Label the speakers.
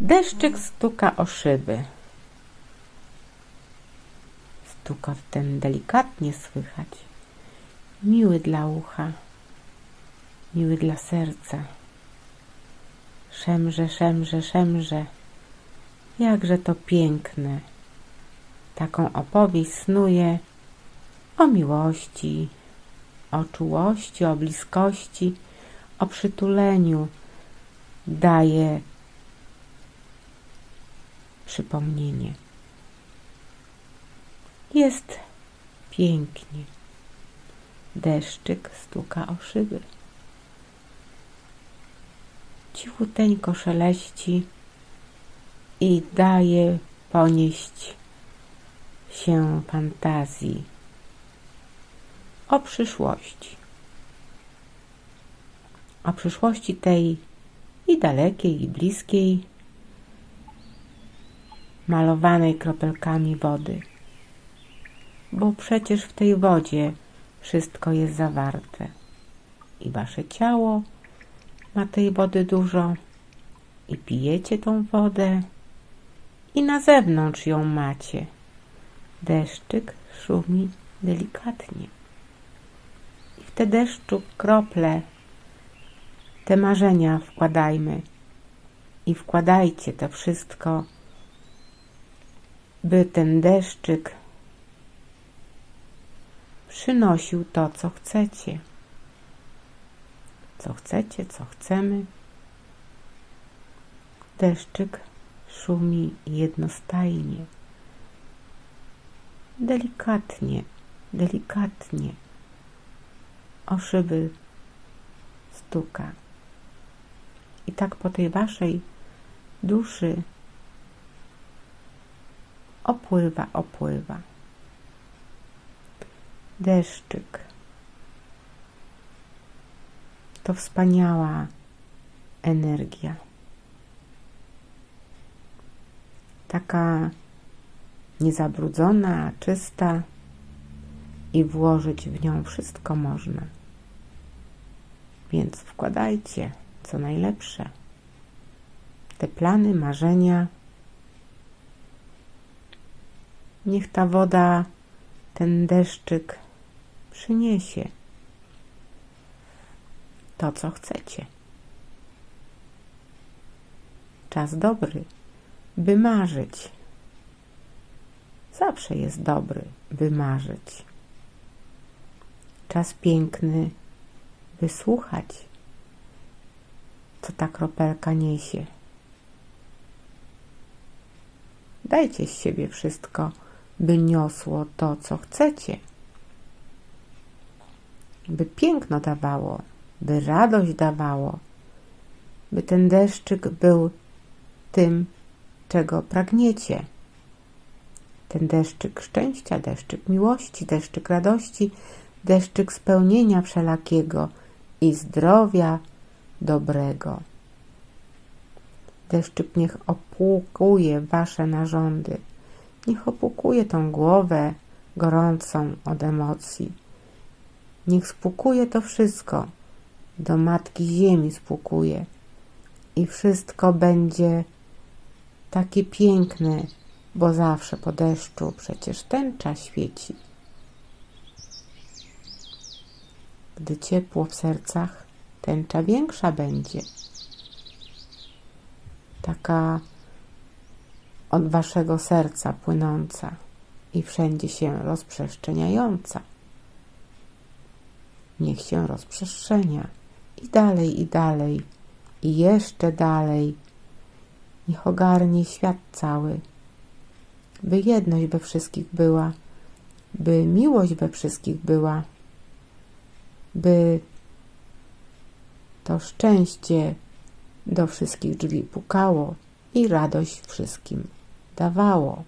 Speaker 1: Deszczyk stuka o szyby. Stukot ten delikatnie słychać. Miły dla ucha, miły dla serca. Szemrze, szemrze, szemrze. Jakże to piękne. Taką opowieść snuje o miłości, o czułości, o bliskości, o przytuleniu. Daje przypomnienie. Jest pięknie. Deszczyk stuka o szyby. Cichuteńko szeleści i daje ponieść się fantazji o przyszłości. O przyszłości tej i dalekiej, i bliskiej, malowanej kropelkami wody. Bo przecież w tej wodzie wszystko jest zawarte. I wasze ciało ma tej wody dużo, i pijecie tą wodę, i na zewnątrz ją macie. Deszczyk szumi delikatnie. I w te deszczu krople te marzenia wkładajmy i wkładajcie to wszystko, by ten deszczyk przynosił to, co chcecie. Co chcecie, co chcemy. Deszczyk szumi jednostajnie, delikatnie, delikatnie o szyby stuka. I tak po tej waszej duszy opływa, opływa. Deszczyk. To wspaniała energia. Taka niezabrudzona, czysta i włożyć w nią wszystko można. Więc wkładajcie co najlepsze. Te plany, marzenia. Niech ta woda, ten deszczyk przyniesie to, co chcecie. Czas dobry, by marzyć. Zawsze jest dobry, by marzyć. Czas piękny, by słuchać, co ta kropelka niesie. Dajcie z siebie wszystko, by niosło to, co chcecie. By piękno dawało, by radość dawało, by ten deszczyk był tym, czego pragniecie. Ten deszczyk szczęścia, deszczyk miłości, deszczyk radości, deszczyk spełnienia wszelakiego i zdrowia dobrego. Deszczyk niech opłukuje wasze narządy, niech opłukuje tą głowę gorącą od emocji. Niech spłukuje to wszystko, do Matki Ziemi spłukuje i wszystko będzie takie piękne, bo zawsze po deszczu przecież tęcza świeci. Gdy ciepło w sercach, tęcza większa będzie. Taka od waszego serca płynąca i wszędzie się rozprzestrzeniająca. Niech się rozprzestrzenia i dalej, i dalej, i jeszcze dalej. Niech ogarnie świat cały, by jedność we wszystkich była, by miłość we wszystkich była, by to szczęście do wszystkich drzwi pukało i radość wszystkim dawało.